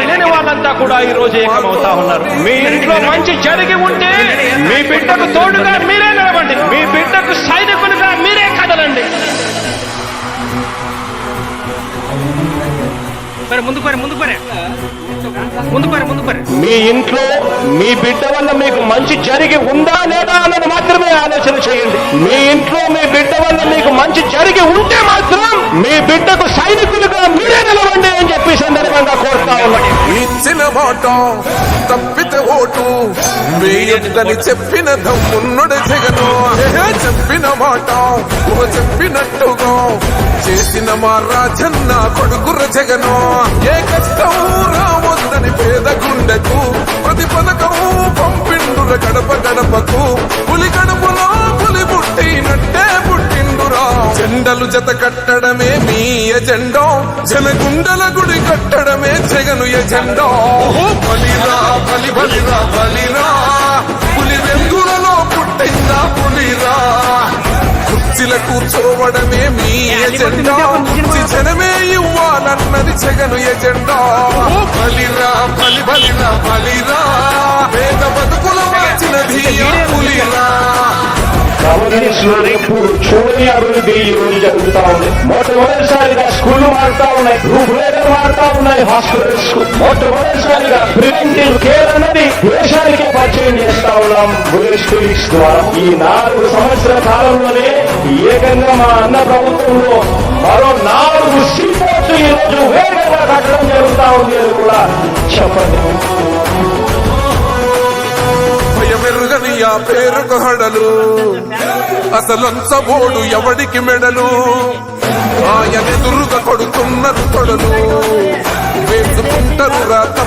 లేని వాళ్ళంతా కూడా ఈ రోజు ఏకమవుతా ఉన్నారు. మీ ఇంట్లో మంచి జరిగి ఉంటే మీ బిడ్డకు తోడుగా మీరే నిలవండి. మీ బిడ్డకు సైనికులుగా మీరే కదలండి. పరే ముందుకు పరే ముందుకు పరే. ముందుకు పరే ముందుకు పరే. మీ ఇంట్లో మీ బిడ్డ వల్ల మీకు మంచి జరిగి ఉందా లేదా అన్నది మాత్రమే ఆలోచన చేయండి. మీ ఇంట్లో మీ బిడ్డ వల్ల మీకు మంచి జరిగి ఉంటే మాత్రం మీ బిడ్డకు సైనికులుగా మీరే నిలవండి అని చెప్పి సందర్భంగా కోరుతా ఉన్నాం ఇచ్చిన మాట తప్పితే ఓటు. వేయొద్దని చెప్పిన దమ్మున్నడు జగను. చెప్పిన మాట ఓ చెప్పినట్టుగా. చేసిన మా రాజన్న కొడుకుర జగను. ఏ కష్టం రావద్దని పేద గుండెకు ప్రతి పథకం పంపిండుల గడ జెండలు జత కట్టడమే మీ ఎజెండా. జనగుండల గుడి కట్టడమే జగను ఎజెండా. బలిరా బలి బలిరా బలిరా. పులి వెంగులలో పుట్టిందా పులిరా. కుర్చీల కూర్చోవడమే మీ ఎజెండా. జనమే ఇవ్వాలన్నది జగను ఎజెండా. బలిరా బలి బలిరా బలిరా. పేద బతుకుల మార్చినది పులిరా. గవర్నెన్స్ ఇప్పుడు చూడని అభివృద్ధి ఈ రోజు జరుగుతా ఉంది. మొట్టమొదటిసారిగా స్కూళ్ళు మారుతా ఉన్నాయి రూపురేఖలు మారుతా ఉన్నాయి హాస్పిటల్స్ మొట్టమొదటిసారిగా ప్రివెంటివ్ కేర్ అన్నది దేశానికి పరిచయం చేస్తా ఉన్నాం బుల్లెట్ క్లినిక్స్ ద్వారా. ఈ నాలుగు సంవత్సరాల కాలంలోనే ఏకంగా మా అన్న ప్రభుత్వంలో మరో నాలుగు సీపోర్ట్స్ ఈ రోజు వేగంగా కట్టడం జరుగుతా ఉంది అని కూడా చెప్పండి. ಗೆಳೆಯ ಪ್ರೇರಕ ಹಡಲು అసలంచబోడు ఎవడికి మెడలు? ఆయన దుర్గ కొడుతున్నారు తొడలు వేసుకుంటారు రాత